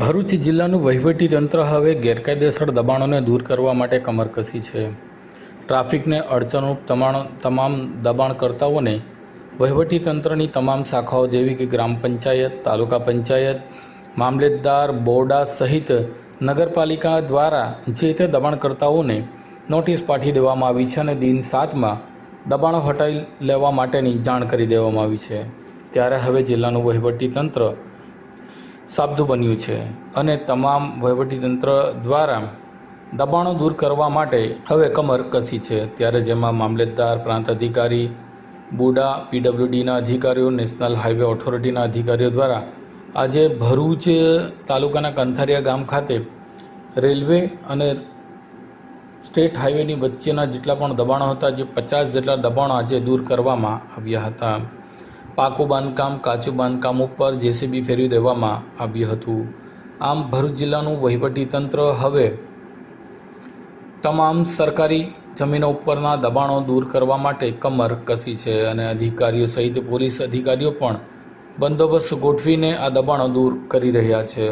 ભરૂચ જિલ્લાનું વહીવટી તંત્ર હવે ગેરકાયદેસર દબાણોને દૂર કરવા માટે કમરકસી છે. ટ્રાફિકને અડચણરૂપ તમામ તમામ દબાણકર્તાઓને વહીવટી તંત્રની તમામ શાખાઓ જેવી કે ગ્રામ પંચાયત, તાલુકા પંચાયત, મામલેદાર બોર્ડા સહિત નગરપાલિકા દ્વારા જે તે દબાણકર્તાઓને નોટિસ પાઠવી દેવામાં આવી છે અને દિન સાતમાં દબાણો હટાવી લેવા માટેની જાણ કરી દેવામાં આવી છે. ત્યારે હવે જિલ્લાનું વહીવટી તંત્ર સાબદું બન્યું છે અને તમામ વહીવટીતંત્ર દ્વારા દબાણો દૂર કરવા માટે હવે કમર કસી છે. ત્યારે જેમાં મામલતદાર, પ્રાંત અધિકારી, બુડા, પીડબ્લ્યુડીના અધિકારીઓ, નેશનલ હાઈવે ઓથોરિટીના અધિકારીઓ દ્વારા આજે ભરૂચ તાલુકાના કંથારિયા ગામ ખાતે રેલવે અને સ્ટેટ હાઈવેની વચ્ચેના જેટલા પણ દબાણો હતા, જે પચાસ જેટલા દબાણો આજે દૂર કરવામાં આવ્યા હતા. પાકું બાંધકામ, કાચું બાંધકામ ઉપર જેસીબી ફેરવી દેવામાં આવ્યું હતું. આમ ભરૂચ જિલ્લાનું વહીવટી તંત્ર હવે તમામ સરકારી જમીનો ઉપરના દબાણો દૂર કરવા માટે કમર કસી છે અને અધિકારીઓ સહિત પોલીસ અધિકારીઓ પણ બંદોબસ્ત ગોઠવીને આ દબાણો દૂર કરી રહ્યા છે.